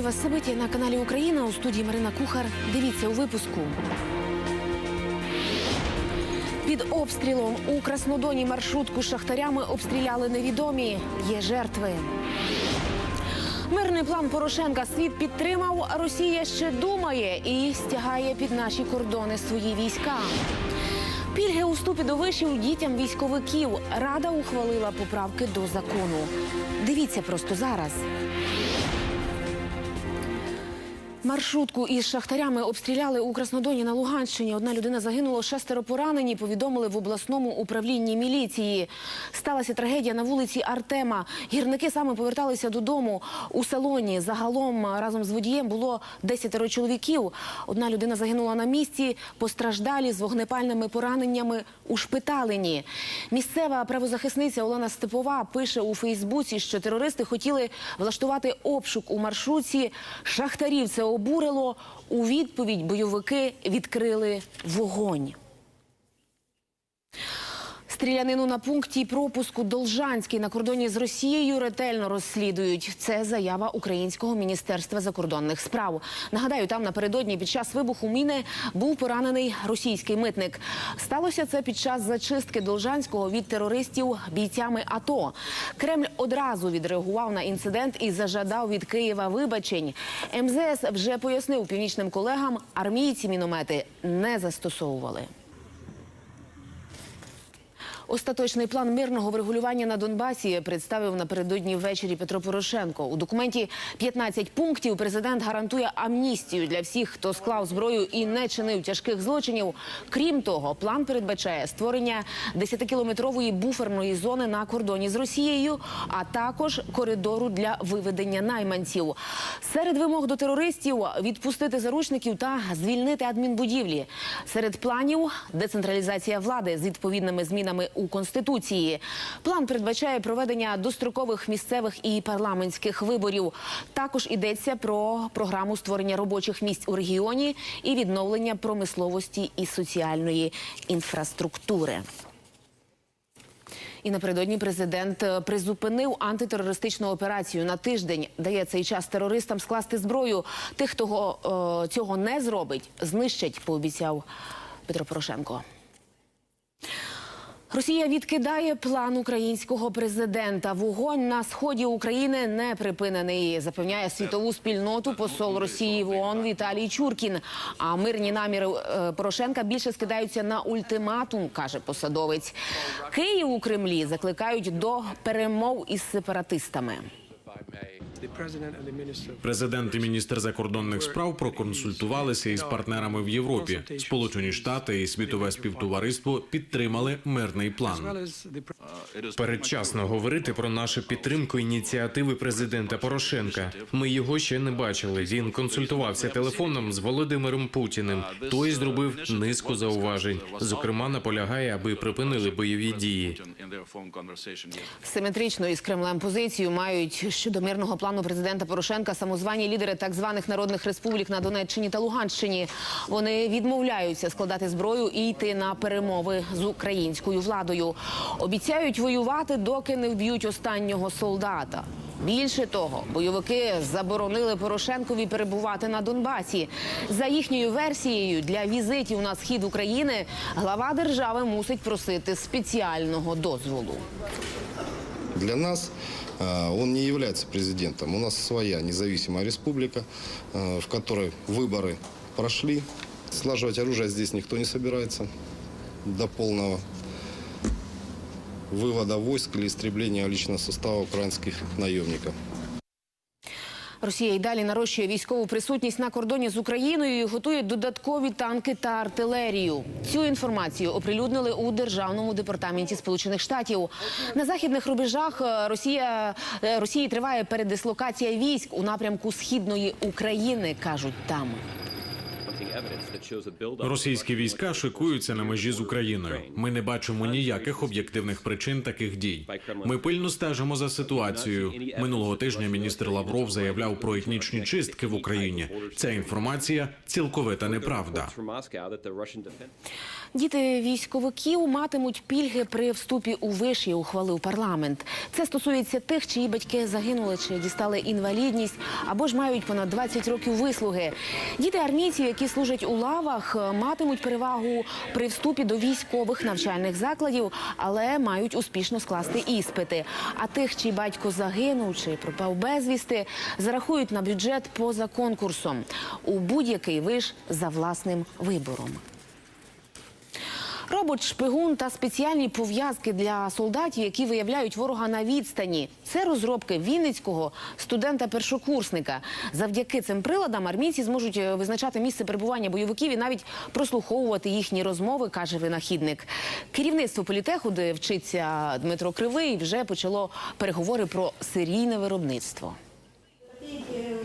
Вітаю вас собиті на каналі Україна у студії Марина Кухар. Дивіться у випуску. Під обстрілом у Краснодоні маршрутку шахтарями обстріляли невідомі. Є жертви. Мирний план Порошенка світ підтримав. Росія ще думає і стягає під наші кордони свої війська. Пільги у вступі до вишів дітям військовиків. Рада ухвалила поправки до закону. Дивіться просто зараз. Маршрутку із шахтарями обстріляли у Краснодоні на Луганщині. Одна людина загинула, шестеро поранені. Повідомили в обласному управлінні міліції. Сталася трагедія на вулиці Артема. Гірники саме поверталися додому у салоні. Загалом разом з водієм було десятеро чоловіків. Одна людина загинула на місці. Постраждалі з вогнепальними пораненнями ушпиталені. Місцева правозахисниця Олена Степова пише у Фейсбуці, що терористи хотіли влаштувати обшук у маршрутці. Шахтарів це обурило. У відповідь бойовики відкрили вогонь. Стрілянину на пункті пропуску Должанський на кордоні з Росією ретельно розслідують. Це заява Українського міністерства закордонних справ. Нагадаю, там напередодні під час вибуху міни був поранений російський митник. Сталося це під час зачистки Должанського від терористів бійцями АТО. Кремль одразу відреагував на інцидент і зажадав від Києва вибачень. МЗС вже пояснив північним колегам, армійці міномети не застосовували. Остаточний план мирного врегулювання на Донбасі представив напередодні ввечері Петро Порошенко. У документі 15 пунктів президент гарантує амністію для всіх, хто склав зброю і не чинив тяжких злочинів. Крім того, план передбачає створення 10-кілометрової буферної зони на кордоні з Росією, а також коридору для виведення найманців. Серед вимог до терористів відпустити заручників та звільнити адмінбудівлі. Серед планів децентралізація влади з відповідними змінами у конституції. План передбачає проведення дострокових місцевих і парламентських виборів. Також йдеться про програму створення робочих місць у регіоні і відновлення промисловості і соціальної інфраструктури. І напередодні президент е, призупинив антитерористичну операцію на тиждень. Дає цей час терористам скласти зброю. Тих, хто е, цього не зробить, знищать, пообіцяв Петро Порошенко. Росія відкидає план українського президента. Вогонь на сході України не припинений. Запевняє світову спільноту посол Росії в ООН Віталій Чуркін. А мирні наміри е, Порошенка більше скидаються на ультиматум, каже посадовець. Київ у Кремлі закликають до перемов із сепаратистами. Президент і міністр закордонних справ проконсультувалися із партнерами в Європі. Сполучені Штати і світове співтовариство підтримали мирний план. Передчасно говорити про нашу підтримку ініціативи президента Порошенка. Ми його ще не бачили. Він консультувався телефоном з Володимиром Путіним. Той зробив низку зауважень. Зокрема, наполягає, аби припинили бойові дії. Симетрично із Кремлем позицію мають щодо мирного плану президента Порошенка самозвані лідери так званих народних республік на Донеччині та Луганщині. Вони відмовляються складати зброю і йти на перемови з українською владою. Обіцяють воювати, доки не вб'ють останнього солдата. Більше того, бойовики заборонили Порошенкові перебувати на Донбасі. За їхньою версією, для візитів на схід України глава держави мусить просити спеціального дозволу. Для нас э, он не является президентом. У нас своя независимая республика, э, в которой выборы прошли. Слаживать оружие здесь никто не собирается до полного вывода войск или истребления личного состава украинских наемников. Росія й далі нарощує військову присутність на кордоні з Україною і готує додаткові танки та артилерію. Цю інформацію оприлюднили у державному департаменті Сполучених Штатів. На західних рубежах е, Росія е, Росії триває передислокація військ у напрямку східної України, кажуть там. Російські війська шикуються на межі з Україною. Ми не бачимо ніяких об'єктивних причин таких дій. Ми пильно стежимо за ситуацією. Минулого тижня міністр Лавров заявляв про етнічні чистки в Україні. Ця інформація цілковита неправда. Діти військовиків матимуть пільги при вступі у виші, ухвалив парламент. Це стосується тих, чиї батьки загинули чи дістали інвалідність або ж мають понад 20 років вислуги. Діти армійців, які служать у лавах, матимуть перевагу при вступі до військових навчальних закладів, але мають успішно скласти іспити. А тих, чий батько загинув чи пропав безвісти, зарахують на бюджет поза конкурсом у будь-який виш за власним вибором. Робот, шпигун та спеціальні пов'язки для солдатів, які виявляють ворога на відстані. Це розробки вінницького студента-першокурсника. Завдяки цим приладам армійці зможуть е, визначати місце перебування бойовиків і навіть прослуховувати їхні розмови, каже винахідник. Керівництво політеху, де вчиться Дмитро Кривий, вже почало переговори про серійне виробництво.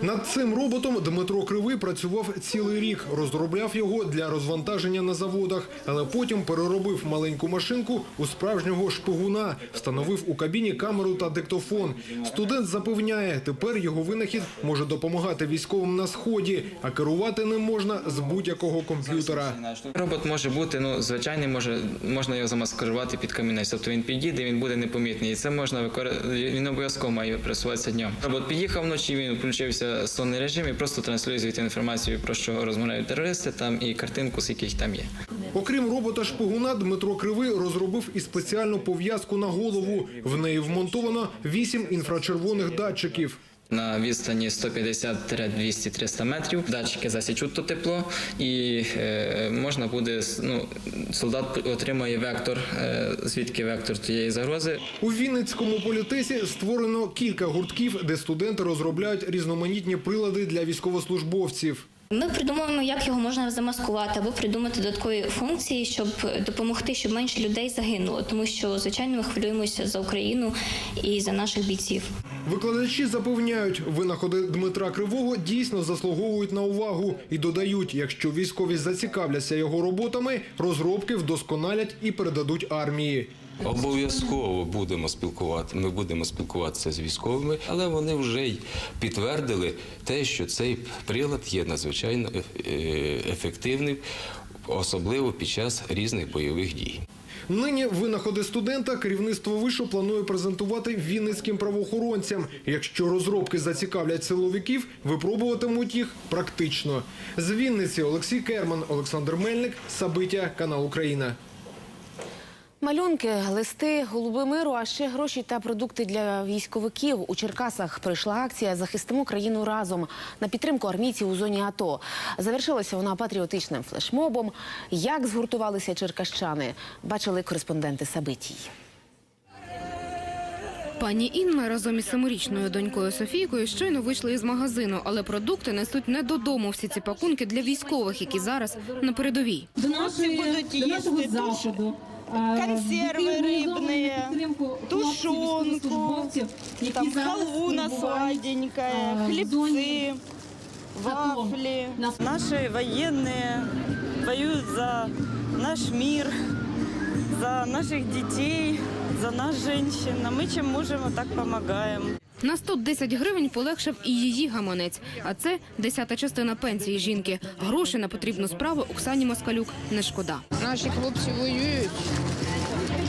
Над цим роботом Дмитро Кривий працював цілий рік, розробляв його для розвантаження на заводах, але потім переробив маленьку машинку у справжнього шпигуна, встановив у кабіні камеру та диктофон. Студент запевняє, тепер його винахід може допомагати військовим на сході, а керувати ним можна з будь-якого комп'ютера. Робот може бути, ну звичайний, може можна його замаскирувати під камінець. Тобто він підійде, він буде непомітний. І це можна використати. Він обов'язково має просуватися днем. Робот під'їхав вночі, він включився сонний режим і просто транслює звідти інформацію про що розмовляють терористи там і картинку, з яких там є. Окрім робота шпигуна, Дмитро Кривий розробив і спеціальну пов'язку на голову. В неї вмонтовано вісім інфрачервоних датчиків. На відстані 150-200-300 метрів датчики засічуть то тепло, і е, можна буде ну, солдат отримає вектор, е, звідки вектор тієї загрози. У Вінницькому політесі створено кілька гуртків, де студенти розробляють різноманітні прилади для військовослужбовців. Ми придумуємо, як його можна замаскувати або придумати додаткові функції, щоб допомогти, щоб менше людей загинуло. Тому що, звичайно, ми хвилюємося за Україну і за наших бійців. Викладачі запевняють, винаходи Дмитра Кривого дійсно заслуговують на увагу і додають, якщо військові зацікавляться його роботами, розробки вдосконалять і передадуть армії. Обов'язково будемо спілкувати. Ми будемо спілкуватися з військовими, але вони вже й підтвердили те, що цей прилад є надзвичайно е- е- ефективним, особливо під час різних бойових дій. Нині винаходи студента керівництво вишу планує презентувати вінницьким правоохоронцям. Якщо розробки зацікавлять силовиків, випробуватимуть їх практично. З Вінниці Олексій Керман, Олександр Мельник, Сабиття, канал Україна. Малюнки, листи, голуби миру, а ще гроші та продукти для військовиків. У Черкасах прийшла акція Захистимо країну разом на підтримку армійців у зоні АТО. Завершилася вона патріотичним флешмобом. Як згуртувалися черкащани, бачили кореспонденти Сабитій. Пані Інна разом із семирічною донькою Софійкою щойно вийшли із магазину, але продукти несуть не додому. Всі ці пакунки для військових, які зараз на передовій. до нашої, до нашого заходу консерви рибні, тушонку, там халвуна сладенькая, хлебцы, вафли. Наши военные воюют за наш мир, за наших детей, за нас, женщин. А мы чем можем, вот так помогаем. На 110 гривень полегшав і її гаманець. А це десята частина пенсії жінки. Гроші на потрібну справу Оксані Москалюк не шкода. Наші хлопці воюють.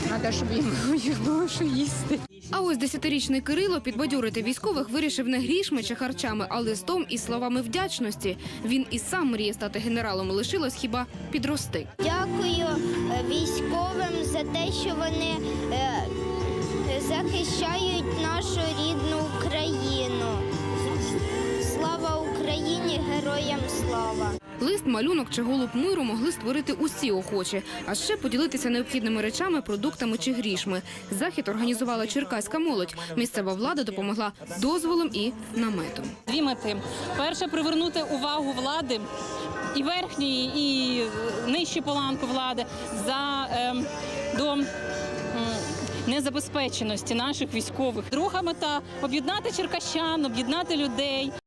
Треба, щоб їм було що їсти. А ось десятирічний Кирило підбадьорити військових вирішив не грішми чи харчами, а листом із словами вдячності. Він і сам мріє стати генералом. Лишилось хіба підрости. Дякую е, військовим за те, що вони е, захищають нашу рідну Україну. Слава Україні! Героям слава! Лист, малюнок чи голуб миру могли створити усі охочі, а ще поділитися необхідними речами, продуктами чи грішми. Захід організувала черкаська молодь. Місцева влада допомогла дозволом і наметом. Дві мети. Перше привернути увагу влади і верхньої, і нижчі поланку влади за ем, до. Незабезпеченості наших військових. Друга мета об'єднати черкащан, об'єднати людей.